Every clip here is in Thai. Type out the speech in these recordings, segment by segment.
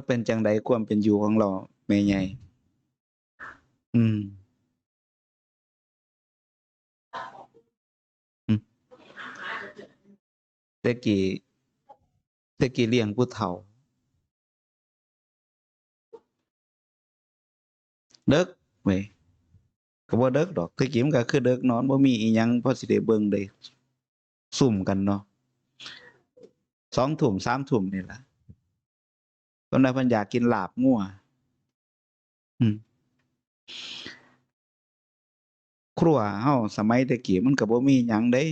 แล้วเป็นจังไดความเป็นอยู่ของเราแม่ใหญ่อืมต่กี้ต่กี้เลี้ยงผู้เฒ่าเด็กเว้ยก็บ่เด็กดอกแต่กี้มันก็คือเด็กนอนบ่มีอิหยังพอสิได้เบิ่งได้ซุ่มกันเนาะสองทุ่มสามทุ่มนี่ล่ะ ตอนนั้นเพิ่นอยากกินลาบงัวอืมครัวเฮาสมัยแต่กี้มันก็บ่มีหยังเด้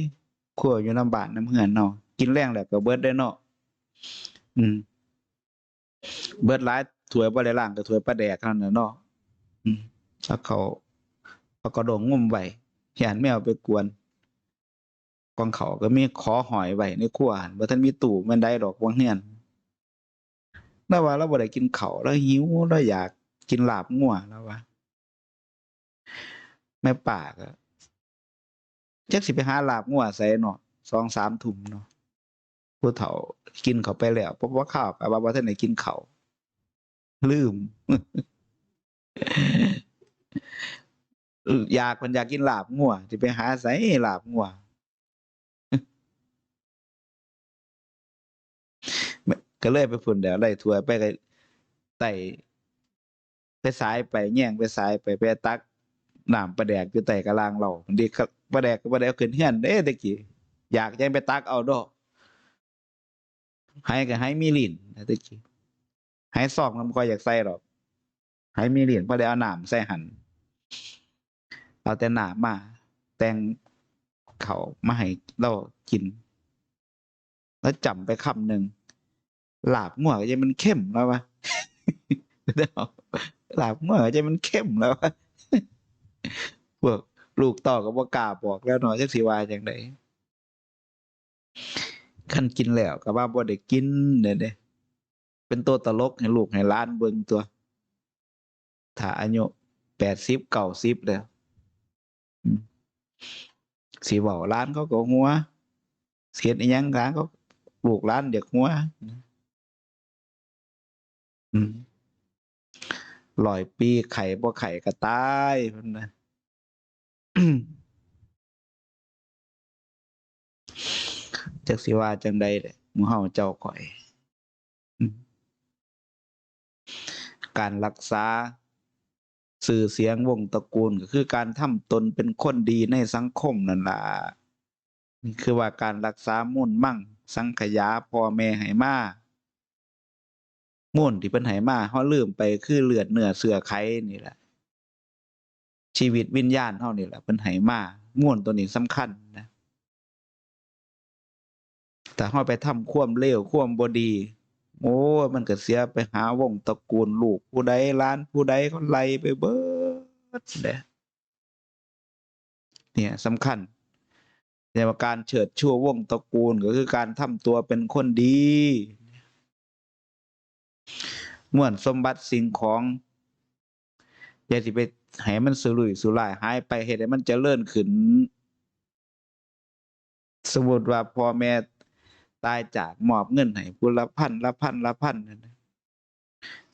ครัวอยู่นำบ้านนำเฮือนเนาะกินแรงแล้วก็เบิดได้เนาะอืม เบิดหลายถ้วยบ่ได้ล้างก็ถ้วยปลาแดกเท่านั้นน่ะเนาะอืมแล้วเขาเอากระดงงุ่มไว้ย่านแมวไปกวนกองเขาก็มีขอหอยไว้ในครัวหั่นบ่ทันมีตู้แม่นได้ดอกวางเฮือน แล้วว่าเราบ่ได้กินข้าวแล้วหิวแล้วอยากกินลาบงัวแล้วว่าแม่ป่าก็จักสิไปหาลาบงัวใส่เนาะสองสามถุ่มเนาะผู้เฒ่ากินเขาไปแล้วเพราะว่าข้าวกับว่าบ่ทันได้กินเขาลืมอยากมันอยากกินลาบงัวสิไปหาใส่ลาบงัว ก็เลยไปพุ่นเดี๋ยวไล่ทัวร์ไปก็ไต่ไปสายไปแย่งไปสายไปไปตักน้ำปลาแดกอยู่ใต้กะลางเราบางทีก็ปลาแดกก็ปลาแดกขึ้นเฮียนเด้ตะกี้อยากยังไปตักเอาดอกให้ก็ให้มีลิ้นนะตะกี้ให้ซอกมันบ่ค่อยากใส่หรอกให้มีลิ้นเพระได้เอาหน้ำใส่หัน เอาแต่หน้ำมา แตงเขามาให้เรากิน แล้วจำไปคำหนึ่ง หลาบงัวก็จมันเข้มแล้ววะเดี๋ยวลาบงัวก็จมันเข้มแล้ววะพวกลูกต่อก็บ่กาบอกแล้วเนาะจักสิว่าจังไดคันกินแล้วก็ว่าบ่ได้กินเด้เด้เป็นตัวตลกให้ลูกให้ล้านเบิ่งตัว ถ้าอายุ80 90แล้วอืมสิเว้าหล้านเขาก็หัวเฮ็ดอีหยังล้านเขาลูกล้านเด็กหัว อืมร้อยปีไข่บ่ไข่ก็ตายเพิ่นน่ะจักสิว่าจังใดเด้หมู่เฮาเจ้าข่อย อืมการรักษาชื่อเสียง วงศ์ตระกูลก็คือการทำตนเป็นคนดีในสังคมนั่นล่ะนี่คือว่าการรักษามุ่นมั่งสังขยาพ่อแม่ให้มา มุ่นที่เพิ่นให้มาเฮาลืมไปคือเลือดเนื้อเสื้อไขนี่แหละชีวิตวิญญาณเฮานี่แหละเพิ่นให้มาม่วนตัวนี้สำคัญนะแต่เฮาไปทำความเลวความบ่ดี โอ้มันก็เสียไปหาวงตระกูลลูกผู้ใดหลานผู้ใดเขาไล่ไปเบิดเด้เนี่ยสำคัญแต่ว่าการเชิดชั่ววงตระกูลก็คือการทำตัวเป็นคนดี ม่วนสมบัติสิ่งของอย่าสิไปให้มันสุรุ่ยสุร่ายหายไปเฮ็ดให้มันจเจริญขึ้น สมมติว่าพ่อแม่ตายจากมอบเงินให้ผู้ละพันละพันละพัน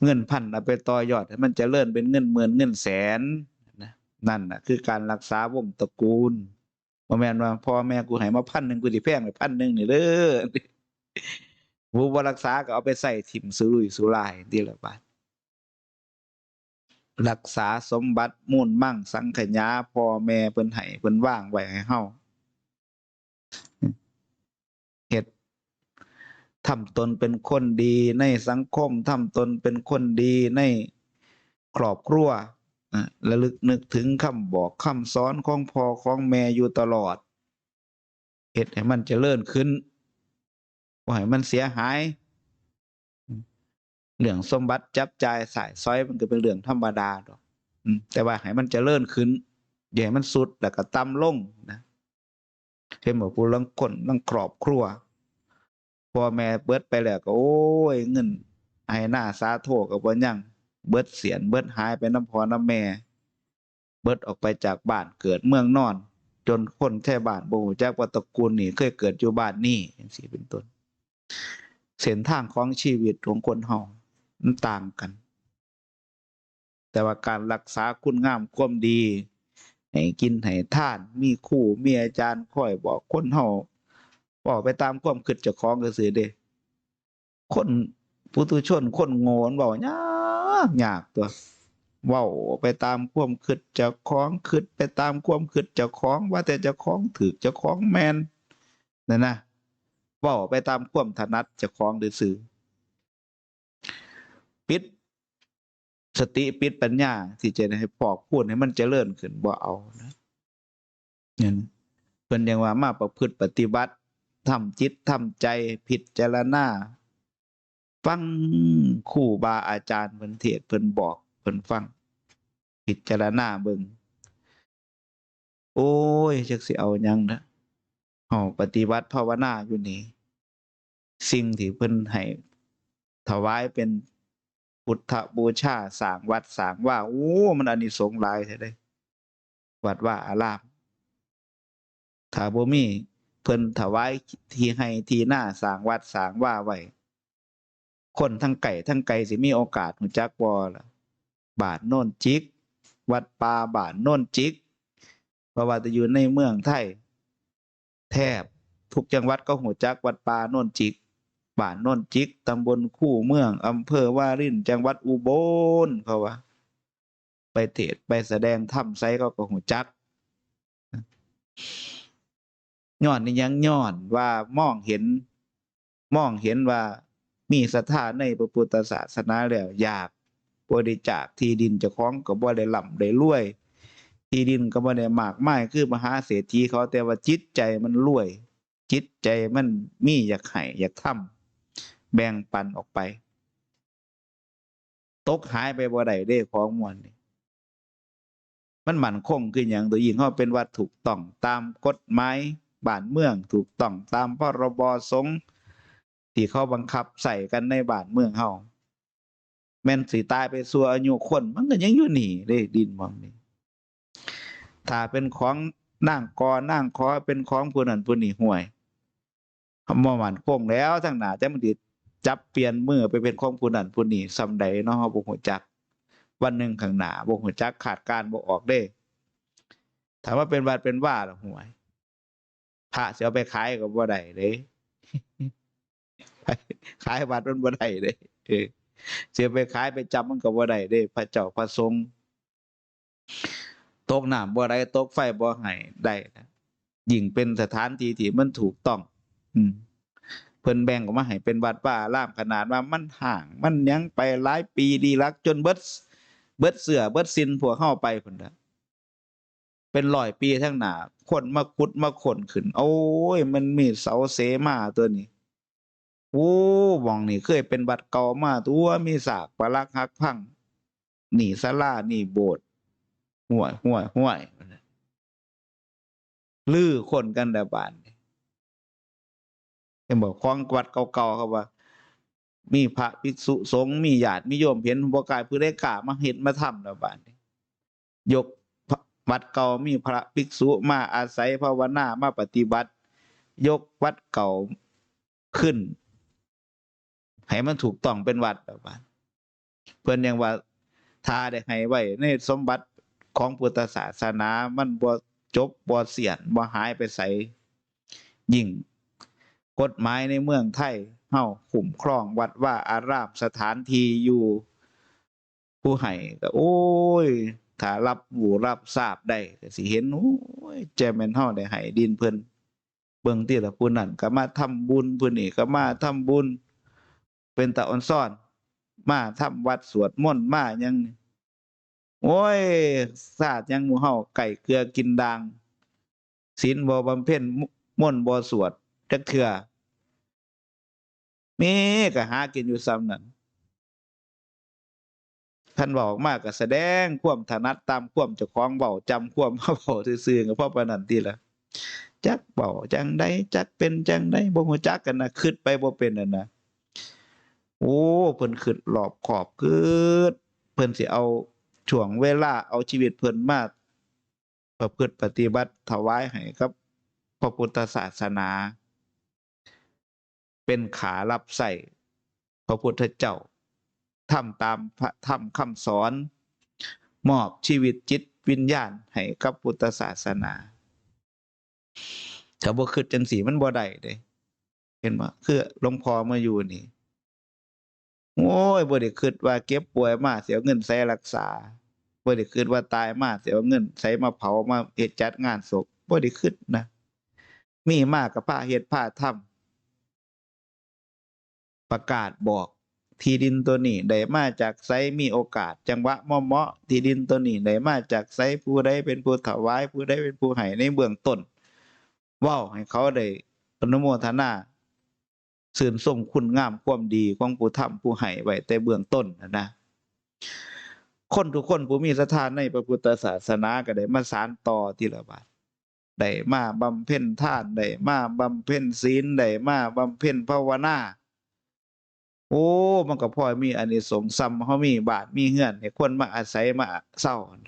เงินพันเอาไปต่อยอดให้มันจเจริญเป็นเงินหมื่นเงินแสนนะนั่นนะคือการรักษาวงตระกูลบ่แม่ว่าพ่อแม่กูให้มาพันหนึ่งกูสิแพงไปพันหนึ่งนี่เด้อ ผู้บ่รักษาก็เอาไปใส่ถิ่มสุรุ่ยสุรายทีละบาทรักษาสมบัติมูลมั่งสังขยาพ่อแม่เพิ่นให้เพิ่นว่างไว้ให้เฮาเฮ็ดทำตนเป็นคนดีในสังคมทำตนเป็นคนดีในครอบครัวระลึกนึกถึงคำบอกคำสอนของพ่อของแม่อยู่ตลอดเฮ็ดให้มันจเจริญขึ้น บ่าให้มันเสียหายเรื่องสมบัติจับจ่ายสายซอยมันก็เป็นเรื่องธรรมดาดอกอืมแต่ว่าให้มันจเจริญขึ้นอย่าให้มันสุดแล้วก็ต่ำลงนะเช่นบอกผู้ลังคนลังครอบครัวพ่อแม่เบิดไปแล้วก็โอ้ยเงินให้หน้าสาโทก็บ่ยังเบิดเสียนเบิดหายไปน้ำพอน้ำแม่ เบิดออกไปจากบ้านเกิดเมืองนอน จนคนแท้บ้านบ่ฮู้จักว่าตระกูลนี้เคยเกิดอยู่บ้านนี้จังซี่เป็นต้น เส้นทางของชีวิตของคนเฮามันต่างกัน แต่ว่าการรักษาคุณงามความดี ให้กินให้ทาน มีครูมีอาจารย์คอยบอกคนเฮาบอกไปตามความคิดเจ้าของก็ซื่อเด้คนปุถุชน คนโง่ มันเว้ายากยากตัวเว้าไปตามความคิดเจ้าของคิดไปตามความคิดเจ้าของ ว่าแต่เจ้าของถูกเจ้าของแม่น นั่นนะ เว้าไปตามความถนัดเจ้าของซื่อปิดสติปิดปัญญา ที่จะให้ปอกพูดให้มันเจริญขึ้นบ่เอานะเนี่ยนะเพิ่นยังว่ามาประพฤติปฏิบัติทำจิตทำใจพิดจรณาฟังครูบาอาจารย์เพิ่นเทศเพิ่นบอกเพิ่นฟังพิดจรณาเบิ่งโอ้ยจักสิเอายังนะเฮาปฏิบัติภาวนาอยู่นี่ สิ่งที่เพิ่นให้ถวายเป็นพุทธบูชาสางวัดสางว่าโอ้มันอานิสงส์หลายแท้เด้วัดว่าอารามถ้าบ่มีเพิ่นถวายทีให้ที่นาสางวัดสางว่าไว้คนทั้งไกลทั้งไกลสิมีโอกาสรู้จักบ่ล่ะบานโน่นจิก วัดป่าบานโน่นจิกเพราะว่าจะอยู่ในเมืองไทย แทบทุกจังหวัดก็รู้จักวัดป่าโน่นจิก บ้านนนจิกตำบลคู่เมืองอำเภอวารินจังหวัดอุบลเขาว่า ไปเทศไปแสดงธรรมไสเขาก็รู้จักย้อนนี่ยังย้อนว่ามองเห็น มองเห็นว่ามีศรัทธาในพระพุทธศาสนาแล้วอยากบริจาคที่ดินเจ้าของก็บ่ได้ร่ำได้รวย ที่ดินก็บ่ได้มากมายคือมหาเศรษฐีเขาแต่ว่าจิตใจมันรวย จิตใจมันมีอยากให้อยากทำ แบ่งปันออกไป ตกหายไปบ่ได้เด้ของมวลนี่มันหมั่นคงคือหยังตัวยิงเฮาเป็นวัดถูกต้องตามกฎหมายบ้านเมืองถูกต้องตามพรบสงฆ์ที่เขาบังคับใส่กันในบ้านเมืองเฮาแม่นสิตายไปสัวอายุคนมันก็ยังอยู่หนี่เด้ดินมองนี้ถ้าเป็นของนางกอนางขอเป็นของผู้นั้นผู้นี้ห่วยคำว่ามันคงแล้วทั้งหนาแต่มันสิ จับเปลี่ยนมือไปเป็นของผู้นั้นผู้นี้ซำใดเนาะเฮาบ่ฮู้จัก วันหนึ่งข้างหน้าบ่ฮู้จักขาดการบ่ออกเด้ถามว่าเป็นวัดเป็นว่าล่ะหวยพระสิเอาไปขายก็บ่ได้เด้ขายวัดมันบ่ได้เด้เสิเอาไปขายไปจำมันก็บ่ได้เด้ พระเจ้าพระสงฆ์ตกน้ำบ่ได้ตกไฟบ่ให้ได้นะยิ่งเป็นสถานที่ที่มันถูกต้อง อืม เพิ่นแบ่งออกมาให้เป็นวัดป่าอารามขนาดว่ามันห่าง มันยังไปหลายปีดีลัก จนเบิดเบิดเสือเบิดสินพวเข้าไปพุ่นละเป็นร้อยปีทั้งหนาคนมาขุดมาขนขึ้น โอ้ย มันมีเสาเสมาตัวนี้โอ้หว่องนี่เคยเป็นวัดเก่ามาตัวมีสากปลักหักพังหนี่ศาลานี่โบสถ์ห่วยห่วยห่วยลือคนกันแต่บาน เห็นบอกคลองวัดเก่าๆเขาว่า มีพระภิกษุสงฆ์มีญาติมีโยมเห็นบ่กายผู้ได้กล้ามาเฮ็ดมาทำแล้วบาดนี้ยกวัดเก่ามีพระภิกษุมาอาศัยภาวนามาปฏิบัติ ยกวัดเก่าขึ้น ให้มันถูกต้องเป็นวัดแล้วบาดเพิ่อนยังว่าถ้าได้ให้ไว้ในสมบัติของพุทธศาสนามันบ่จบบ่เสียนบ่หายไปไสยิ่ง กฎหมายในเมืองไทยเฮาคุ้มครองวัดว่าอารามสถานที่อยู่ผู้ให้ก็โอ้ยถ้ารับหูรับทราบได้ก็สิเห็นโอ้ยแจแม่นเฮาได้ให้ดินเพิ่นเบิ่งที่ละผู้นั้นก็มาทำบุญผู้นี้ก็มาทำบุญ เป็นตาอ่อนซ่อน มาทำวัดสวดมนต์มาหยังโอ้ยศาสตร์ยังหมู่เฮาไก่เกลือกินด่างศีลบ่บำเพ็ญมนต์บ่สวด จักเทื่อมีก็หากินอยู่ซ้ำนั่นท่านบอกมากก็แสดงความถนัดตามความเจ้าของเว้าจำความมาเว้าซื่อๆก็เพราะปนนั้นติล่ะจักเว้าจังใดจักเป็นจังใดบ่ฮู้จักกันนะคิดไปบ่เป็นนั่นน่ะโอ้เพิ่นคิดรอบขอบคิดเพิ่นสิเอาช่วงเวลาเอาชีวิตเพิ่นมาประพฤติปฏิบัติถวายให้กับพระพุทธศาสนา เป็นขารับใส่พระพุทธเจ้าทำตามพระธรรมคำสอน มอบชีวิตจิตวิญญาณให้กับพุทธศาสนาถ้าบ่คิดจังสีมันบ่ได้เด้เห็นบ่คือหลวงพ่อมาอยู่นี่ โอ้ยบ่ได้คิดว่าเก็บป่วยมาเสียเงินใส่รักษาบ่ได้คิดว่าตายมาเสียเงินใส่มาเผามาเฮ็ดจัดงานศพบ่ได้คิดนะ มีมากกับพระเฮ็ดพระทำ ประกาศบอกที่ดินตัวนี้ได้มาจากไสมีโอกาส จังหวะเหมาะๆที่ดินตัวนี้ได้มาจากไสผู้ใดเป็นผู้ถวายผู้ใดเป็นผู้ให้ในเบื้องต้นว้าให้เขาได้อนุโมทนาสื่นส่งคุณงามความดีของผู้ทำผู้ให้ไว้แต่เบื้องต้นนะนะคนทุกคนผู้มีศรัทธาในพระพุทธศาสนาก็ได้มาสานต่อทีละบาทได้มาบำเพ็ญทานได้มาบำเพ็ญศีลได้มาบำเพ็ญภาวนา โอ้ มันก็พ่อมีอานิสงส์ซ้ำเฮามีบาทมีเฮือนให้คนมาอาศัยมาเศร้าน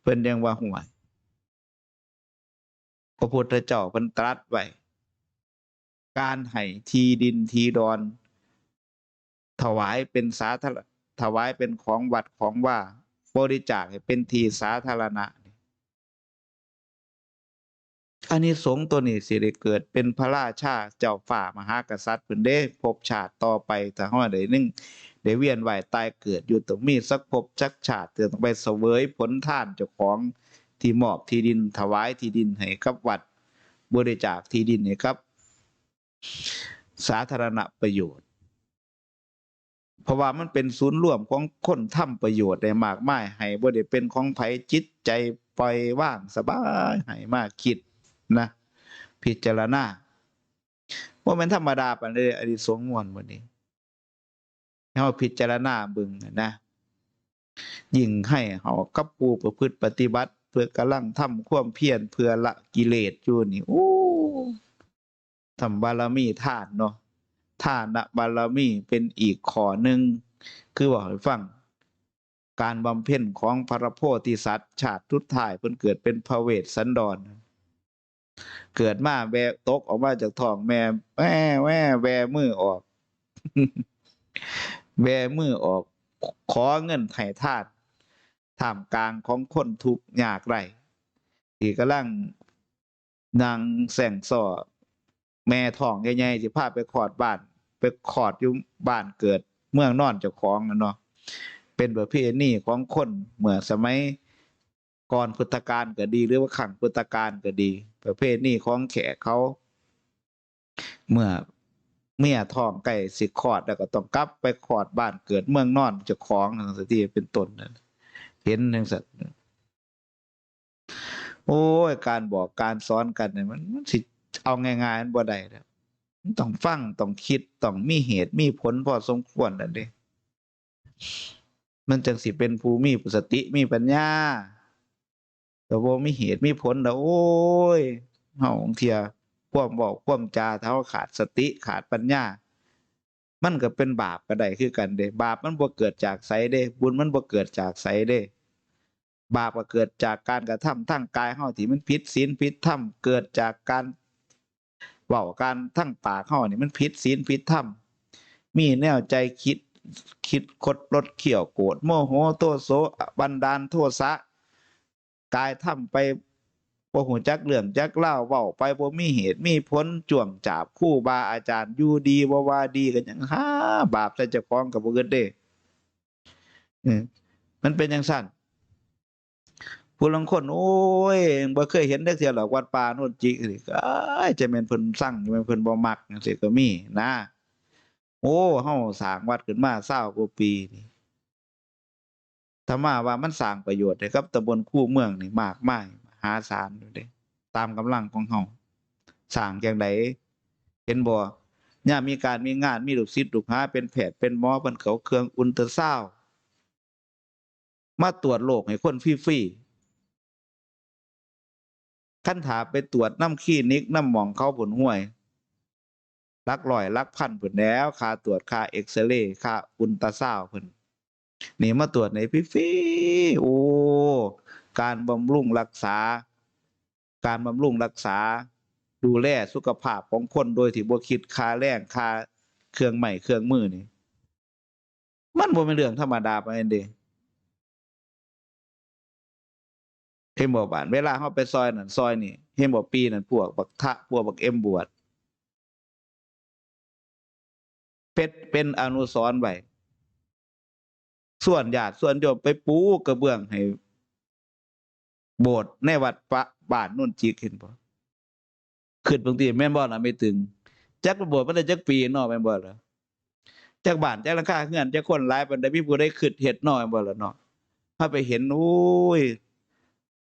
เพิ่นยังว่าห่วยพระพุทธเจ้าเพิ่นตรัสไว้การให้ทีดินทีดอน ถวายเป็นสาธารถวายเป็นของวัดของว่า บริจาคให้เป็นทีสาธารณะนา อันนี้สงส์ตัวนี้สิได้เกิดเป็นพระราชาเจ้าฝ่ามหากษัตริย์เพิ่นเด้ภพชาติต่อไปถ้าเฮาได้นึงได้เวียนว่ายตายเกิดอยู่ต้องมีสักภพจักชาติเตือต้องไปเสวยผลท่านเจ้าของที่มอบที่ดินถวายที่ดินให้กับวัดบริจาคที่ดินให้กับ สาธารณประโยชน์ เพราะว่ามันเป็นศูนย์รวมของคนทำประโยชน์ได้มากมายให้บ่ได้เป็นของไผจิตใจปล่อยว่างสบายให้มากคิด นะพิจารณาว่ามันธรรมดาปานใดอดีสงมวนมื้อนี้เฮาพิจารณาบิ่งนะยิ่งให้เฮากับผู้ประพฤติปฏิบัติ เพื่อกำลังทำความเพียรเพื่อละกิเลสอยู่นี่โอ้ทำบารมีทานเนาะทานบารมีเป็นอีกข้อหนึ่งคือบอกให้ฟัง การบำเพ็ญของพระโพธิสัตว์ ชาติทุดท้ายเพิ่นเกิดเป็นพระเวสสันดร เกิดมาแวตกออกมาจากท้องแม่แม่แม่แวมือออก แวมือออก ขอเงินไถ่ทานท่ามกลางของคนทุกข์ยากไรที่กำลังนางแสงสอแม่ท้องใหญ่ๆสิพาไปขอดบ้าน ไปขอดอยู่บ้านเกิด เมืองนอนเจ้าของน่ะเนาะเป็นประเพณีของคนเมื่อสมัย ก่อนพุทธกาลก็ดี หรือว่าขังพุทธกาลก็ดี ประเพณีของแขกเขา เมื่อเมียท้องใกล้สิคอดแล้วก็ต้องกลับไปขอดบ้านเกิดเมืองนอนเจ้าของจังซี่เป็นต้นนั่นเห็นจังซั่นโอ้ยการบอกการสอนกันเนี่ยมันมันสิเอาง่ายๆมันบ่ได้แล้วต้องฟังต้องคิดต้องมีเหตุมีผลพอสมควรนั่นเด้มันจังสิเป็นผู้มีสติมีปัญญา แต่บ่มีเหตุมีผลแล้วโอ้ยเฮาบางเทียความบอกความจาถ้าเราขาดสติขาดปัญญา มันก็เป็นบาปก็ได้คือกันเด้บาปมันบ่เกิดจากไสเด้ บุญมันบ่เกิดจากไสเด้ บาปก็เกิดจากการกระทำทางกายเฮาที่มันผิดศีลผิดธรรมเกิดจากการเว้าการทั้งปากเฮานี่มันผิดศีลผิดธรรมมีแนวใจคิดคิดคดลดเขี่ยวโกรธโมโหโทโสบันดาลโทสะ กายทำไปบ่ฮู้จักเรื่องจักเล่าเว้าไปบ่มีเหตุมีผลจ้วงจาบครูบาอาจารย์อยู่ดีบ่ว่าดีก็ยังหาบาปใส่เจ้าของก็บ่เกิดเด้มันเป็นจังซั่นผู้ลางคนโอ้ยบ่เคยเห็นจักเที่ยหรอกวัดป่าโน่นจิกสิก็จะแม่นเพิ่นสั่งจะแม่นเพิ่นบ่มักจังซี่ก็มีนะ โอ้เฮาสร้างวัดขึ้นมา20กว่าปีนี่ ถ้ามาว่ามันสร้างประโยชน์ให้กับตำบลคูเมืองนี่มากมายมหาศาลอยู่เด้ตามกำลังของเฮาสร้างจังไดเห็นบ่ยามีการมีงานมีลูกศิษย์ลูกหาเป็นแพทย์เป็นหมอเพิ่นเขาเครื่องอุลตราซาวมาตรวจโรคให้คนฟรีๆคันถาไปตรวจน้ำคลินิกน้ำหมองเขาผลห้วยลักร้อยลักพันเพิ่นแล้วค่าตรวจค่าเอ็กซเรย์ค่าอุลตราซาวด์เพิ่น นี่มาตรวจในฟรีๆโอ้การบำรุงรักษา การบำรุงรักษา ดูแลสุขภาพของคนโดยที่บ่คิดค่าแรงค่าเครื่องไม้เครื่องมือนี่มันบ่เป็นเรื่องธรรมดาไปานนั้นเด้เห็นบ่บาดเวลาเฮาไปซอยนั่นซอยนี่เห็นบ่ปีนั่นพวกบักทะพวกบักเอ็มบวชเป็ดเป็นอนุสรณ์ไว้ ส่วนญาติส่วนโยมไปปูกระเบื้องให้ โบสถ์ในวัดปะบ้านนุ่นจิกเห็นบ่ขึ้นบางทีแม่นบ่ล่ะไม่ตึงจักโบสถ์มันได้จักปีเนาะแม่นบ่ล่ะจักบ้านจักหลังคาเฮือนจักคนหลายปานใดมีผู้ใดคิดเฮ็ดนาะแม่นบ่ล่ะเนาะถ้าไปเห็นโอ้ย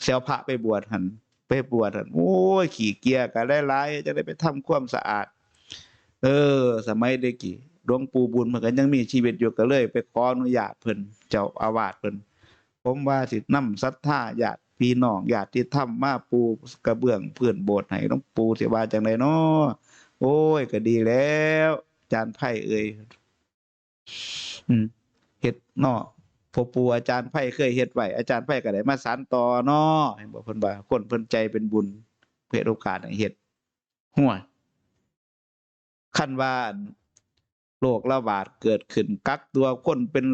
เสียวพระไปบวชหันไปบวชหันโอ้ยขี้เกียจก็หลายๆจะได้ไปทำความสะอาด เออ สมัยเด็กกี่ หลวงปู่บุญเพิ่นก็ยังมีชีวิตอยู่ก็เลย ไปขออนุญาตเพิ่นเจ้าอาวาสเพิ่นผมว่าสินำศรัทธาญาติพี่น้องญาติธรรมมาปูกระเบื้องเพื้นโบสถ์ให้หลวงปู่สิว่าจังไดเนาะโอ้ยก็ดีแล้วอาจารย์ไพ่เอ่ยเฮ็ดเนาะพ่อปู่อาจารย์ไพ่เคยเฮ็ดไว้อาจารย์ไพ่ก็ได้มาสานต่อเนาะเห็นบ่เพิ่นว่าคนเพิ่นใจเป็นบุญเพื่อโอกาสให้เฮ็ดหัวขั้นว่า โรคระบาดเกิดขึ้นกักตัวคนเป็น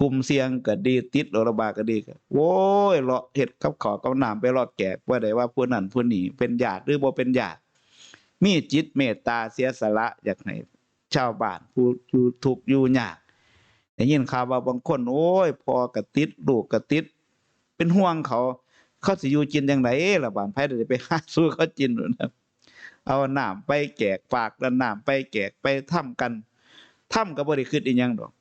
กลุ่มเสี่ยงก็ดีติดโรคระบาดก็ดีก็โว้ยเลาะเฮ็ดกับขอกับน้ำไปรอดแกกว่าได้ว่าผู้นั้นผู้นี้เป็นญาติหรือบ่เป็นญาติมีจิตเมตตาเสียสละอยากให้ชาวบ้านผู้อยู่ทุกอยู่ยากได้ยินข่าวว่าบางคน โอ้ยพอก็ติดลูกก็ติด เป็นห่วงเขา เขาสิอยู่กินจังไดล่ะบ้านไผได้ไปหาสู้เขากินนู่นนะเอาหน้ำไปแจกฝากแล้วหน้ำไปแจกไปทำกัน ทำก็บ่ได้คิดอีหยังดอก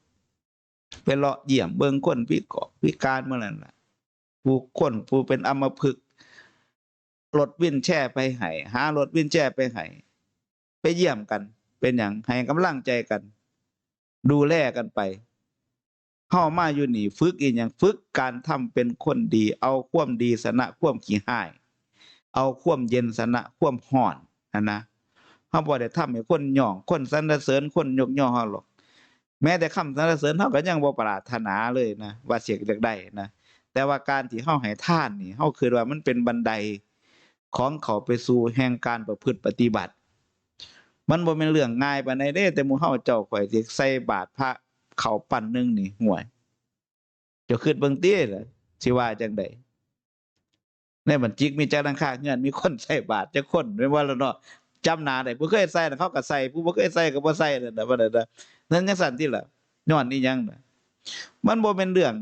ไปเลาะเยี่ยมเบิ่งคนพิกพิการเมื่อนั้นล่ะผู้คนผู้เป็นอมพฤกรถวิ่นแช่ไปให้หารถวิ่นแช่ไปให้ไปเยี่ยมกัน เป็นหยังให้กำลังใจกัน ดูแลกันไปเฮามาอยู่นี่ฝึกอีหยังฝึกการทำเป็นคนดี เอาควมดีสนะควมขี้ห้าย เอาควมเย็นสนะควมร้อนนะนะ เฮาบ่ได้ทำให้คนย่องคนสรรเสริญคนยกย่อเฮาหรอก แม้แต่คำสรรเสริญเฮาก็ยังบ่ปรารถนาเลยนะว่าเสิอยากได้นะแต่ว่าการที่เฮาให้ทานนี่เฮาคิดว่ามันเป็นบันไดของเขาไปสู่แห่งการประพฤติปฏิบัติ มันบ่แม่นเรื่องง่ายปานใดเด้ แต่หมู่เฮาเจ้าข่อยสิใส่บาตรพระเขาปั้นนึงนี่ห่วยจ้าคิดเบิ่งติล่ะสิว่าจังไดในบัญจิกมีเจ้าดังค่าเงินมีคนใส่บาทจะคนไม่ว่าแล้วเนาะ จำหนาได้ผู้เคยใส่น่ะเขาก็ใส่ผู้บ่เคยใส่ก็บ่ใส่นั่นน่ะว่านั่นน่ะนั่นจังซั่นติล่ะย้อนอีหยังน่ะมันบ่เป็นเรื่อง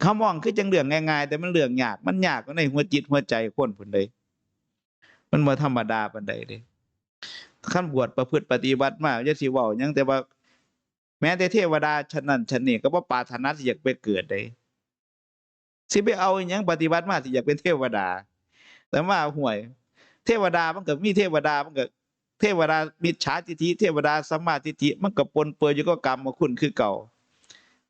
เขามองคือจังเรื่องง่ายๆ แต่มันเรื่องยากมันยากในหัวจิตหัวใจคนพุ่นใดมันบ่ธรรมดาปานใดเด้คันบวชประพฤติปฏิบัติมาอย่าสิเว้าหยังแต่ว่า แม้แต่เทวดาชั้นนั้นชั้นนี้ก็บ่ปรารถนาสิอยากไปเกิดเด้สิไปเอาอหยังปฏิบัติมาสิอยากเป็นเทวดา แต่ว่าห่วย เทวดามันก็มีเทวดามันก็เทวดามิจฉาทิฏฐิเทวดาสัมมาทิฏฐิมันก็ปนเปื้อนอยู่กับกรรมมาคุณคือเก่า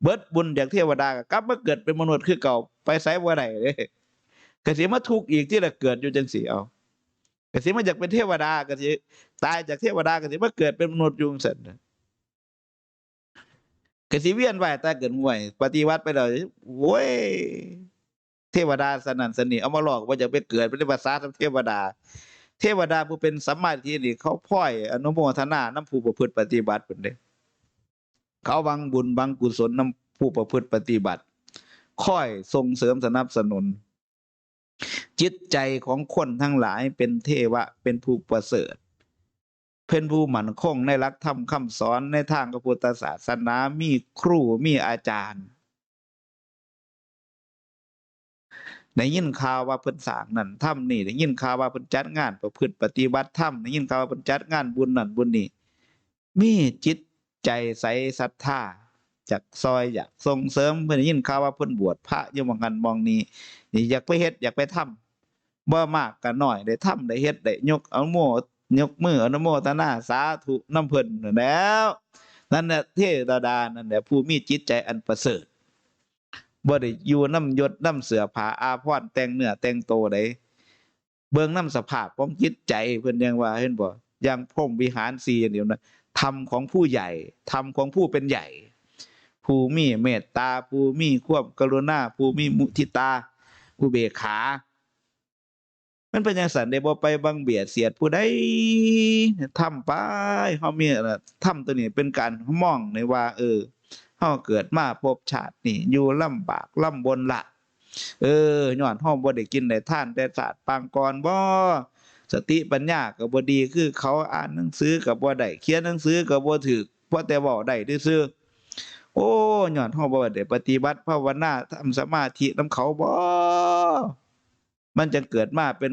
เบิดบุญจากเทวดาก็กลับมาเกิดเป็นมนุษย์คือเก่า ไปไสบ่ได้เด้กสิมาทุกข์อีกที่ละเกิดอยู่จังซี่เอากสิมาอยากเป็นเทวดากสิตายจากเทวดากสิมาเกิดเป็นมนุษย์ยู่งซั่นน่ะก็สิเวียนว่ายตายเกิดห่วย ปฏิวัติไปแล้วโว้ย เทวดาสนั่นสนิเอามาหลอกว่าจะไปเกิดเป็นภาษาทเทวดา เทวดาผู้เป็นสัมมาทิฏฐินี่เขาพ่อยอนุโมทนาน้ำผู้ประพฤติปฏิบัติเป็นเด้เขาวังบุญวังกุศลน้ำผู้ประพฤติปฏิบัติ ค่อยส่งเสริมสนับสนุน จิตใจของคนทั้งหลายเป็นเทวะเป็นผู้ประเสริฐเป็นผู้หมั่นคงในหลักธรรมคำสอนในทางพระพุทธศาสนามีครูมีอาจารย์ ได้ยินข่าวว่าเพิ่นสร้างนั่นทำนี่ได้ยินข่าวว่าเพิ่นจัดงานประพฤติปฏิบัติธรรมได้ยินข่าวว่าเพิ่นจัดงานบุญนั่นบุญนี่มีจิตใจใสศรัทธาจากซอยอยากส่งเสริมเพิ่นได้ยินข่าวว่าเพิ่นบวชพระอยู่มองกันมองนี้อยากไปเฮ็ดอยากไปทำบ่มากก็น้อยได้ทำได้เฮ็ดได้ยกเอาโมยกมืออนุโมทนาสาธุน้ำเพิ่นแล้ว นั่นแหละเทวดานั่นแหละผู้มีจิตใจอันประเสริฐ บ่ได้อยู่น้ำยศน้ำเสือผาอาพรแต่งเนื้อแต่งโตวใดเบิ่งน้ำสภาพของจิตใจเพิ่อนยังว่าเห็นบ่อย่างพรมวิหารสีอย่างเดียวนะธรรมของผู้ใหญ่ธรรมของผู้เป็นใหญ่ ผู้มีเมตตาผู้มีความกรุณาผู้มีมุทิตาผู้เบขา มันเป็นจังซั่นได้บ่ไปบังเบียดเสียดผู้ใดทำไปเฮามีน่ะทำตัวนี้เป็นการมองในว่า เออ เฮาเกิดมาพบชาตินี่อยู่ลำบากลำบนละเออย้อนเฮาบ่ได้กินได้ท่านแต่ศาสตร์ปางก่อนบ่สติปัญญาก็บ่ดีคือเขาอ่านหนังสือก็บ่ได้เขียนหนังสือก็บ่ถูกเพราะแต่เว้าได้ซื่อโอ้ย้อนเฮาบ่ได้ปฏิบัติภาวนาทำสมาธินำเขาบ่มันจะเกิดมาเป็น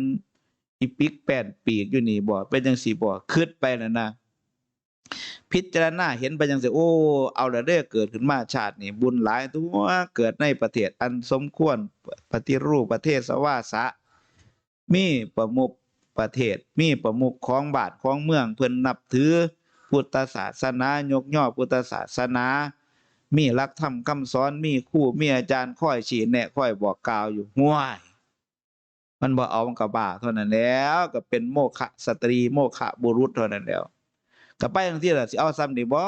อีปิกแป้นปีกอยู่นี่บ่เป็นจังซี่บ่คิดไปนั่นนะ พิจารณาเห็นไปจังซี่โอ้เอาละเด้อเกิดขึ้นมาชาตินี้บุญหลายตัวเกิดในประเทศอันสมควรปฏิรูปประเทศสวาสะมีประมุขประเทศมีประมุขของบาทของเมืองเพิ่อนนับถือพุทธศาสนายกย่อพุทธศาสนา มีหลักธรรมคำสอนมีครูมีอาจารย์คอยชี้แนะคอยบอกกล่าวอยู่ห้วยมันบ่เอามันก็บ้าเท่านั้นแล้ว ก็เป็นโมฆะสตรีโมฆะบุรุษเท่านั้นแล้ว ก็ไปจังซี่ล่ะสิเอาซ้ำนี่บ่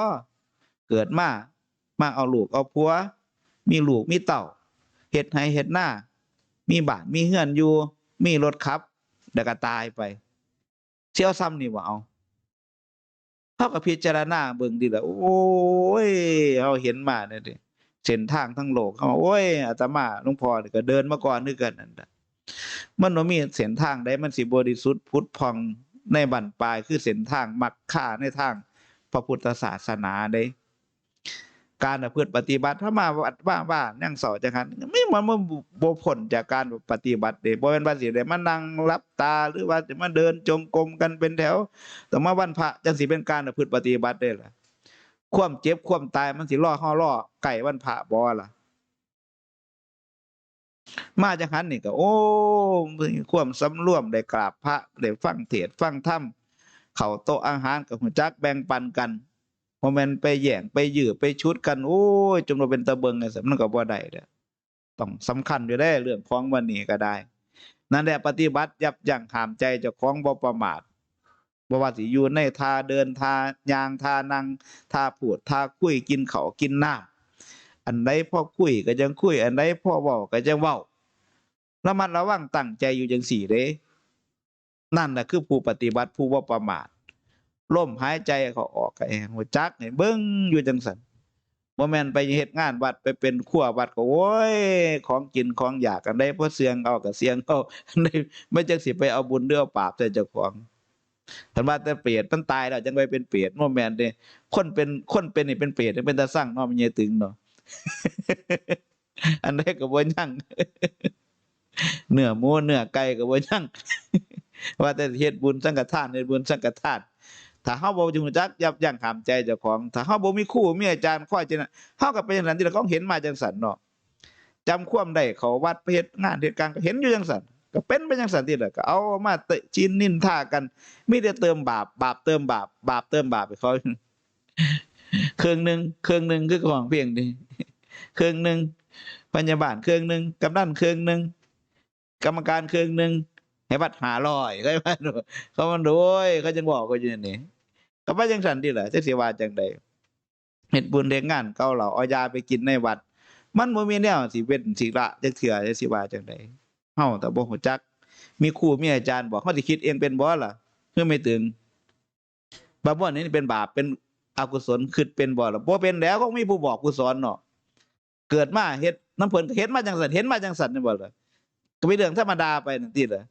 เกิดมามาเอาลูกเอาผัว มีลูกมีเต้าเฮ็ดให้เฮ็ดหน้า มีบ้านมีเฮือนอยู่ มีรถขับแล้วก็ตายไปเสิเอาซ้ำนี่บ่เอาเฮาก็พิจารณาเบิ่งดีละโอ้ยเฮาเห็นมาเนี่ยดิเส้นทางทั้งโลกเฮาโอ้ยอาตมาหลวงพ่อก็เดินมาก่อนคือกันนั่นน่ะมันบ่มีเส้นทางใดมันสิบริสุทธิ์พุทธพอง ในบั้นปลายคือเส้นทางมักค่าในทางพระพุทธศาสนาเด้การประพฤติปฏิบัติถ้ามาวัดว่าว่านั่งสอนจังหันไม่มันมันบ่พ้นจากการปฏิบัติเด้บ่แม่นว่าสิได้มานั่งรับตาหรือว่าจะมาเดินจงกรมกันเป็นแถว แต่มาวันพระจังสิเป็นการประพฤติปฏิบัติได้ล่ะความเจ็บความตายมันสิรอเฮารอไก่วันพระบ่ล่ะ มาจังหันนี่ก็ โอ้ มีความสำรวม ได้กราบพระ ได้ฟังเทศน์ฟังธรรม เข้าโต๊ะอาหารกับหัวจักแบ่งปันกัน บ่แม่นไปแย่ง ไปยื้อ ไปชุดกัน โอ้ย จนว่าเป็นตะเบิงไงสมันก็บ่ได้เด้อ ต้องสำคัญอยู่ได้เรื่องของวันนี้ก็ได้ นั่นแหละปฏิบัติยับยั้งห้ามใจเจ้าของบ่ประมาท บ่ว่าสิอยู่ในท่าเดิน ท่ายาง ท่านั่ง ท่าพูด ท่าคุย กินข้าว กินน้ำ อันใดพ่อคุยก็ยังคุย อันใดพ่อเว้าก็ยังเว้าระมัดระวังตั้งใจอยู่จังสี่เด้นั่นน่ะคือผู้ปฏิบัติผู้ว่าประมาทลมหายใจเขาออกให้หัวจักให้เบิ่งอยู่จังซั่นบ่แม่นไปเฮ็ดงานวัดไปเป็นครัววัดก็โอ้ยของกินของอยากกันได้พอเสียงเอาก็เสียงเอาไม่จักสิไปเอาบุญเด้อเอาบใส่เจ้าของคันว่าแต่เปรตมันตายแล้วจังไปเป็นเปรตบ่แม่นเด้คนเป็นคนเป็นนี่เป็นเปรตนี่เป็นตาสั่งเนาะมันใหญ่ตึงเนาะ อันใดก็บ่ยั่งเนื้อหมูเนื้อไก่ก็บ่ยั่งว่าแต่เฮ็ดบุญสังฆทานเฮ็ดบุญสังฆทานถ้าเฮาบ่รู้จักยับยั้งห้ามใจเจ้าของถ้าเฮาบ่มีครูมีอาจารย์คอยจังนั้นเฮาก็เป็นจังซั่นที่เราก็เห็นมาจังซั่นเนาะจำความได้เขาวัดไปเฮ็ดงานเฮ็ดการก็เห็นอยู่จังซั่นก็เป็นไปจังซั่นที่ละก็เอามาเตจีนนินทากันมีแต่เติมบาปบาปเติมบาปบาปเติมบาปให้เขา เครื่องหนึ่งเครื่องหนึ่งคือของเพียงดีเครื่องหนึ่งพยาบาลเครื่องหนึ่งกำนันเครื่องหนึ่งกรรมการเครื่องหนึ่งให้บัตรหาลอยก็ว่าดูเขามันโดยเขาจังบอกก็อยู่นี่นี่ก็ว่าจังสันที่แหละจะเสียว่าจังใดเฮ็ดบุญเฮ็ดงานเก่าเหล่าเอายาไปกินในวัด มันบ่มีแนวสิเว้นสิละจักเถื่อจะสิว่าจังใดเฮาแต่บ่ฮู้จัก มีครูมีอาจารย์บอกเฮาสิคิดเองเป็นบ่ล่ะเพื่อไม่ถึงบาบ่นี่เป็นบาปเป็น อกุศลคิดเป็นบ่ล่ะบ่เป็นแล้วก็มีผู้บอกผู้สอนเนาะเกิดมาเฮ็ดน้ำเพิ่นเฮ็ดมาจังซั่นเห็นมาจังซั่นนี่บ่ล่ะก็เป็นเรื่องธรรมดาไปนั่นติล่ะ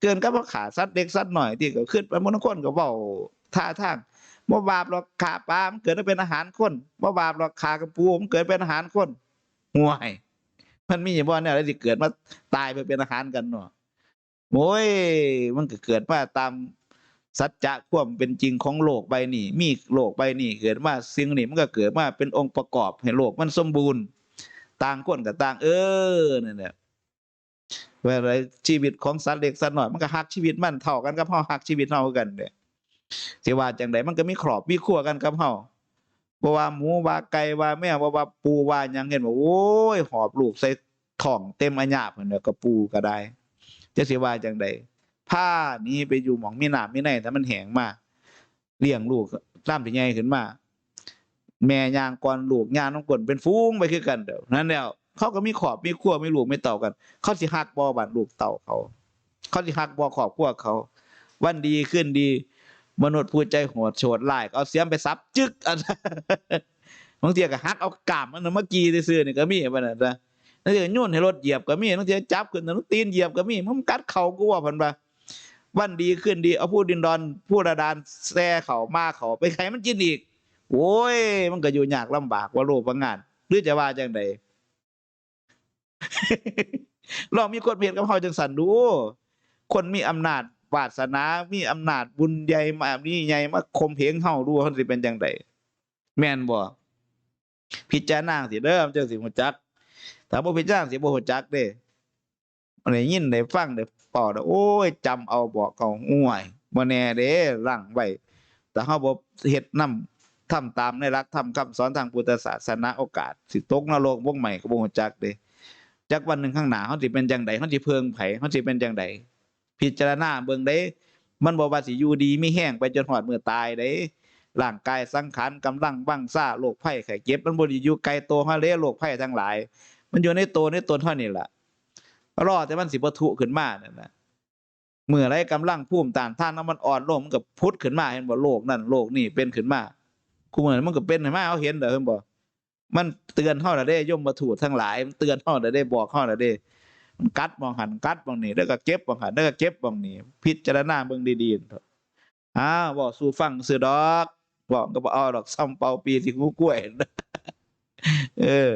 เกินกับว่าขาสัตว์เด็กสัตว์หน่อยที่ก็ขึ้นไปมนคนก็เว้าท่าทางบ่บาปหรอกขาปลามันเกิดมาเป็นอาหารคนบ่บาปหรอกขากระปูมันเกิดเป็นอาหารคนห่วยมันมีบ่แนวอะไรที่เกิดมาตายไปเป็นอาหารกันเนาะโอ้ยมันก็เกิดมาตาม สัจจะความเป็นจริงของโลกใบนี้ มีโลกใบนี้เกิดมาสิ่งนี้มันก็เกิดมาเป็นองค์ประกอบให้โลกมันสมบูรณ์ ต่างคนกับต่าง เออนั่นแหละเวลาชีวิตของสัตว์เล็กสัตว์น้อยมันก็ฮักชีวิตมันเท่ากันกับเฮาฮักชีวิตเฮากันเด้สิว่าจังไดมันก็มีครอบมีครัวกันกับเฮาบ่ว่าหมูว่าไก่ว่าแมวว่าว่าปูว่าหยังเห็นบ่โอ้ยหอบลูกใส่ท้องเต็มอัญญาพุ่นน่ะก็ปูก็ได้จะสิว่าจังได ผ้านี้ไปอยู่หม่องมีน้ำมีในถ้ามันแหงมาเลี้ยงลูกตามที่ใหญ่ขึ้นมา แม่ยางก่อนลูกยางน้องกลเป็นฟูงไปคือกันเด้อนั่นแล้วเขาก็มีขอบมีครัวมีลูกมีเต่ากัน เขาสิฮักบ่บัดลูกเต่าเขา เขาสิฮักบ่ครอบครัวเขา วันดีขึ้นดี มนุษย์ผู้ใจโหดโฉดร้ายเอาเสียมไปซับจึกอันบางทีก็ฮักเอากามมันน่ะมากีซื่อนี่ก็มีบัดนั้นะนั่นสิโยนให้รถเหยียบก็มีบางทีจับขึ้นนั่นตีนเหยียบก็มีมันกัดเข่ากูว่าพิ่นว่า วันดีขึ้นดี เอาผู้ดินดอนผู้ระดานแซ่เขามาเขาไปใครมันกินอีก โอ้ย มันก็อยู่ยากลำบากว่าโลกว่างาน หรือจะว่าจังใดลองมีคนเพียรกับเฮาจังสันดู คนมีอำนาจวาสนา มีอำนาจบุญใหญ่มานี่ใหญ่มาคมเพงเฮาดูว่าสิเป็นจังใดแม่นบ่พิจารณาสิเด้อมันจังสิฮู้จัก ถ้าบ่พิจารณาสิบ่ฮู้จักเด้มันได้ยินได้ฟังได้ ป่าได้โอ้ยจำเอาบอกเอาห่วยบ่แน่เด้ลั่งไว้แต่เฮาบ่เฮ็ดนำทำตามในหลักธรรมคำสอนทางพุทธศาสนาโอกาส สิตกนรกวงใหม่ก็บ่ฮู้จักเด้จักวันหนึ่งข้างหน้าเฮาสิเป็นจังใดเฮาสิเพิงไผเฮาสิเป็นจังใดพิจารณาเบิ่งเด้มันบ่ว่าสิอยู่ดีมีแห้งไปจนฮอดมื้อตายเด้ร่างกายสังขารกำลังบังซ่าโรคภัยไข้เจ็บมันบ่ได้อยู่ไกลตัวเฮาเลยโรคภัยทั้งหลาย มันอยู่ในตัวในตนเฮานี่ล่ะ รอแต่มันสิปะทุขึ้นมานั่นนะเมื่อไรกำลังภูมิต้านท่านน้ำมันอ่อนลงมันก็พุทธขึ้นมาเห็นบ่โลกนั่นโลกนี่เป็นขึ้นมากูเหมือนมันก็เป็นขึ้นมาเฮาเห็นเด้อเห็นบ่มันเตือนเฮาแล้วเด้ยมมาถูทั้งหลาย มันเตือนเฮาแล้วเด้บอกเฮาแล้วเด้มันกัดมองหันกัดมองนี่แล้วก็เก็บมองหันแล้วก็เก็บมองนี่พิจารณาเบิ่งดีๆอ้าวบอกสู่ฟังซื่อดอกบอกก็บ่เอาดอกซ้ำเป่าปีที่งูกล้วย เออ